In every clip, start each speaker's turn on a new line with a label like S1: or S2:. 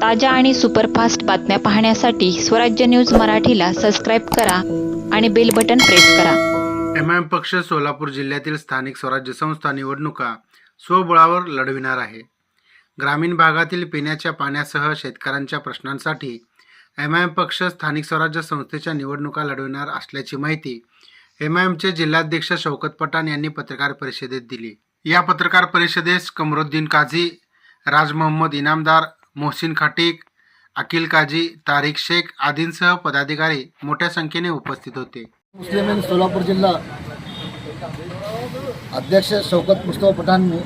S1: ताज्या आणि सुपरफास्ट बातम्या पाहण्यासाठी स्वराज्य न्यूज मराठीला सबस्क्राईब करा आणि बेल बटन प्रेस करा.
S2: एम आय एम पक्ष सोलापूर जिल्ह्यातील स्थानिक स्वराज्य संस्था निवडणुका स्वबळावर लढविणार आहे. ग्रामीण भागातील पिण्याच्या पाण्यासह शेतकऱ्यांच्या प्रश्नांसाठी एम आय एम पक्ष स्थानिक स्वराज्य संस्थेच्या निवडणुका लढविणार असल्याची माहिती एम आय एमचे जिल्हाध्यक्ष शौकत पठाण यांनी पत्रकार परिषदेत दिली. या पत्रकार परिषदेस कमरुद्दीन काझी राज मोहम्मद इनामदार मोहसिन खाटीक अकिल काजी तारिक शेख आदींसह पदाधिकारी मोठ्या संख्येने उपस्थित होते.
S3: मुस्लिम सोलापूर जिल्हा अध्यक्ष शौकत मुस्तफा पठाणने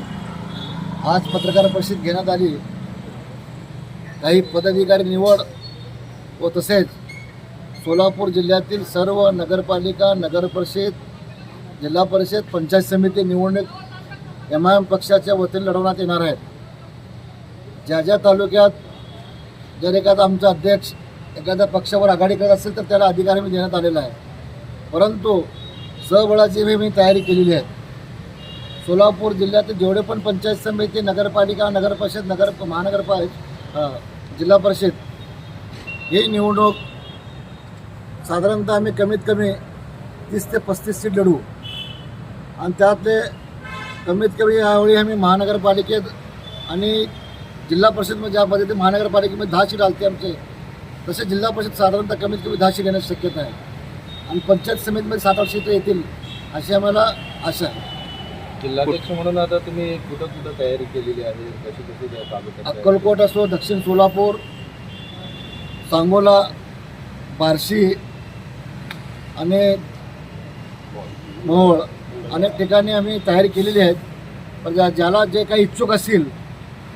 S3: आज पत्रकार परिषद घेण्यात आली. काही पदाधिकारी निवड व तसेच सोलापूर जिल्ह्यातील सर्व नगरपालिका नगरपरिषद जिल्हा परिषद पंचायत समिती निवडणूक एम आय एम पक्षाच्या वतीने लढवण्यात येणार आहेत. ज्या ज्या तालुक्यात जर एखादा आमचा अध्यक्ष एखाद्या पक्षावर आघाडी करत असेल तर त्याला अधिकार मी देण्यात आलेला आहे. परंतु सबळाची मी मी तयारी केलेली आहे. सोलापूर जिल्ह्यातील जेवढे पण पंचायत समिती नगरपालिका नगरपरिषद नगर महानगरपालिका जिल्हा परिषद ही निवडणूक साधारणतः आम्ही कमीत कमी तीस ते पस्तीस सीट लढू आणि त्यातले कमीत कमी यावेळी आम्ही महानगरपालिकेत आणि जिल्हा परिषदमध्ये ज्या पद्धतीने महानगरपालिकेमध्ये दहा सीट आलते आमचे तसे जिल्हा परिषद साधारणतः कमीत कमी दहा सीट येण्याची शक्यता आहे. आणि पंचायत समितीमध्ये सात आठ सीटं येतील अशी आम्हाला आशा आहे.
S4: जिल्हाध्यक्ष म्हणून आता तुम्ही कुठं कुठं तयारी केलेली आहे? कशी कशी?
S3: अक्कलकोट असो दक्षिण सोलापूर सांगोला बार्शी आणि मोहोळ अनेक ठिकाणी आम्ही तयारी केलेली आहे पण ज्या ज्याला जे काही इच्छुक असतील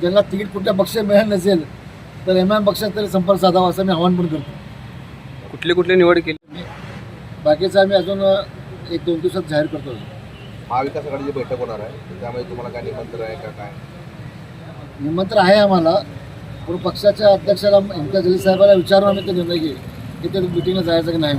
S3: ज्यांना तिकीट कुठल्या पक्ष मिळालं नसेल तर एम एम पक्षात तरी संपर्क साधावा असं मी आवाहन पण करतो.
S4: कुठली कुठली निवड केली?
S3: बाकीचं आम्ही अजून एक दोन दिवसात जाहीर करतो.
S4: महाविकास आघाडीची बैठक होणार आहे. त्यामुळे तुम्हाला काय निमंत्रण आहे का काय?
S3: निमंत्रण आहे आम्हाला पण पक्षाच्या अध्यक्षाला इम्तियाज जलील साहेबांना विचारून आम्ही ते निर्णय घेऊ. की ते मिटिंगला जायचं की नाही?